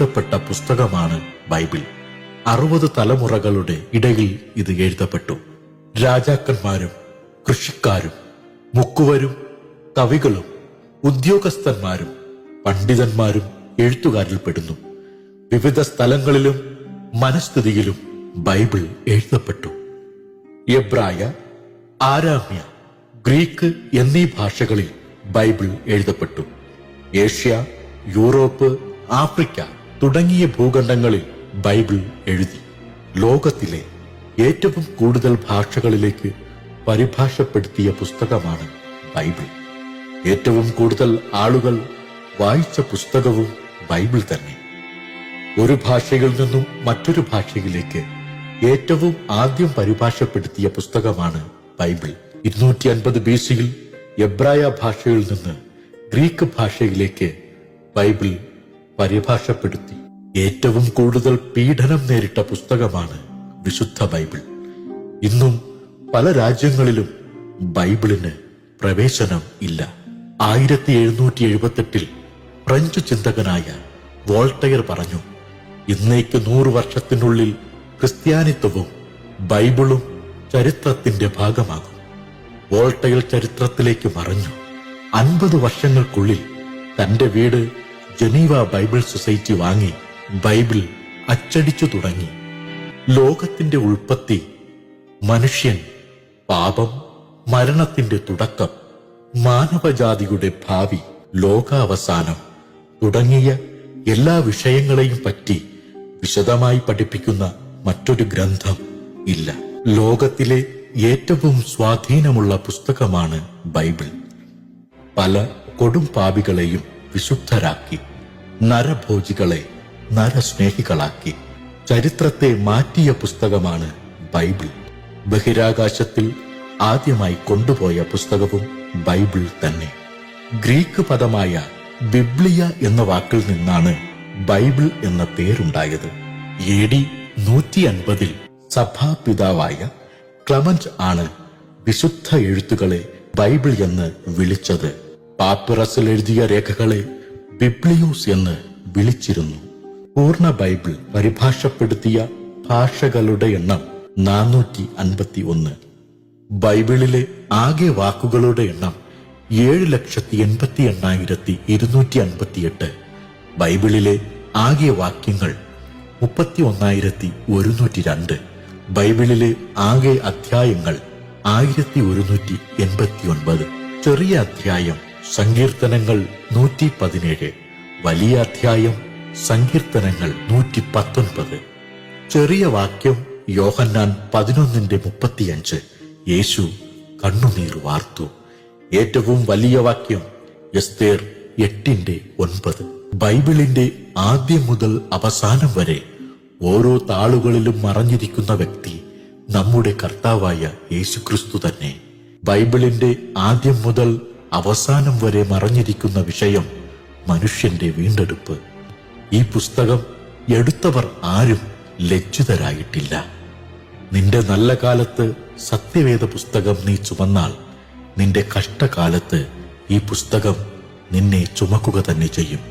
എഴുതപ്പെട്ട പുസ്തകമാണ് ബൈബിൾ. അറുപത് തലമുറകളുടെ ഇടയിൽ ഇത് എഴുതപ്പെട്ടു. രാജാക്കന്മാരും കൃഷിക്കാരും മുക്കുവരും കവികളും ഉദ്യോഗസ്ഥന്മാരും പണ്ഡിതന്മാരും എഴുത്തുകാരിൽ പെടുന്നു. വിവിധ സ്ഥലങ്ങളിലും മനസ്ഥിതിയിലും ബൈബിൾ എഴുതപ്പെട്ടു. എബ്രായ ആരാമ്യ ഗ്രീക്ക് എന്നീ ഭാഷകളിൽ ബൈബിൾ എഴുതപ്പെട്ടു. ഏഷ്യ യൂറോപ്പ് ആഫ്രിക്ക തുടങ്ങിയ ഭൂഖണ്ഡങ്ങളിൽ ബൈബിൾ എഴുതി. ലോകത്തിലെ ഏറ്റവും കൂടുതൽ ഭാഷകളിലേക്ക് പരിഭാഷപ്പെടുത്തിയ പുസ്തകമാണ് ബൈബിൾ. ഏറ്റവും കൂടുതൽ ആളുകൾ വായിച്ച പുസ്തകവും ബൈബിൾ തന്നെ. ഒരു ഭാഷയിൽ നിന്നും മറ്റൊരു ഭാഷയിലേക്ക് ഏറ്റവും ആദ്യം പരിഭാഷപ്പെടുത്തിയ പുസ്തകമാണ് ബൈബിൾ. ഇരുന്നൂറ്റി അൻപത് ബി സിയിൽ എബ്രായ ഭാഷയിൽ നിന്ന് ഗ്രീക്ക് ഭാഷയിലേക്ക് ബൈബിൾ പരിഭാഷപ്പെടുത്തി. ഏറ്റവും കൂടുതൽ പീഡനം നേരിട്ട പുസ്തകമാണ് വിശുദ്ധ ബൈബിൾ. ഇന്നും പല രാജ്യങ്ങളിലും ബൈബിളിന് പ്രവേശനം ഇല്ല. ആയിരത്തി എഴുന്നൂറ്റി എഴുപത്തെട്ടിൽ ഫ്രഞ്ച് ചിന്തകനായ വോൾട്ടയർ പറഞ്ഞു ഇന്നേക്ക് നൂറ് വർഷത്തിനുള്ളിൽ ക്രിസ്ത്യാനിത്വവും ബൈബിളും ചരിത്രത്തിന്റെ ഭാഗമാകും. വോൾട്ടയർ ചരിത്രത്തിലേക്ക് മറഞ്ഞു. അൻപത് വർഷങ്ങൾക്കുള്ളിൽ തന്റെ വീട് ജനീവ ബൈബിൾ സൊസൈറ്റി വാങ്ങി ബൈബിൾ അച്ചടിച്ചു തുടങ്ങി. ലോകത്തിന്റെ ഉൽപ്പത്തി മനുഷ്യൻ പാപം മരണത്തിന്റെ തുടക്കം മാനവജാതിയുടെ ഭാവി ലോകാവസാനം തുടങ്ങിയ എല്ലാ വിഷയങ്ങളെയും പറ്റി വിശദമായി പഠിപ്പിക്കുന്ന മറ്റൊരു ഗ്രന്ഥം ഇല്ല. ലോകത്തിലെ ഏറ്റവും സ്വാധീനമുള്ള പുസ്തകമാണ് ബൈബിൾ. പല കൊടും പാപികളെയും വിശുദ്ധരാക്കി. നരഭോജികളെ നരസ്നേഹികളാക്കി. ചരിത്രത്തെ മാറ്റിയ പുസ്തകമാണ് ബൈബിൾ. ബഹിരാകാശത്തിൽ ആദ്യമായി കൊണ്ടുപോയ പുസ്തകവും ബൈബിൾ തന്നെ. ഗ്രീക്ക് പദമായ ബിബ്ലിയ എന്ന വാക്കിൽ നിന്നാണ് ബൈബിൾ എന്ന പേരുണ്ടായത്. എ ഡി നൂറ്റി അൻപതിൽ സഭാപിതാവായ ക്ലമന്റ് ആണ് വിശുദ്ധ എഴുത്തുകളെ ബൈബിൾ എന്ന് വിളിച്ചത്. പാപ്പിറസിൽ എഴുതിയ രേഖകളെ ബിബ്ലിയൂസ് എന്ന് വിളിച്ചിരുന്നു. പൂർണ ബൈബിൾ പരിഭാഷപ്പെടുത്തിയ ഭാഷകളുടെ എണ്ണം നാനൂറ്റി അൻപത്തി ഒന്ന് ബൈബിളിലെ ആകെ വാക്കുകളുടെ എണ്ണം ഏഴ് ലക്ഷത്തി എൺപത്തി എണ്ണായിരത്തി ഇരുന്നൂറ്റി അൻപത്തിയെട്ട് ബൈബിളിലെ ആകെ വാക്യങ്ങൾ മുപ്പത്തി ഒന്നായിരത്തി ഒരുന്നൂറ്റി രണ്ട് ബൈബിളിലെ ആകെ അധ്യായങ്ങൾ ആയിരത്തി ഒരുന്നൂറ്റി എൺപത്തി ഒൻപത് ചെറിയ അധ്യായം സങ്കീർത്തനങ്ങൾ നൂറ്റി പതിനേഴ് വലിയ അധ്യായം സങ്കീർത്തനങ്ങൾ നൂറ്റി പത്തൊൻപത് ചെറിയ വാക്യം യോഹന്നാൻ പതിനൊന്നിന്റെ മുപ്പത്തിയഞ്ച്. യേശു കണ്ണുനീർ വാർത്തു. ഏറ്റവും വലിയ വാക്യം എസ്തേർ എട്ടിന്റെ ഒൻപത്. ബൈബിളിന്റെ ആദ്യം മുതൽ അവസാനം വരെ ഓരോ താളുകളിലും മറഞ്ഞിരിക്കുന്ന വ്യക്തി നമ്മുടെ കർത്താവായ യേശുക്രിസ്തു തന്നെ. ബൈബിളിന്റെ ആദ്യം മുതൽ അവസാനം വരെ മറഞ്ഞിരിക്കുന്ന വിഷയം മനുഷ്യന്റെ വീണ്ടെടുപ്പ്. ഈ പുസ്തകം എടുത്തവർ ആരും ലജ്ജിതരായിട്ടില്ല. നിന്റെ നല്ല കാലത്ത് സത്യവേദ പുസ്തകം നീ ചുമന്നാൽ നിന്റെ കഷ്ടകാലത്ത് ഈ പുസ്തകം നിന്നെ ചുമക്കുക തന്നെ ചെയ്യും.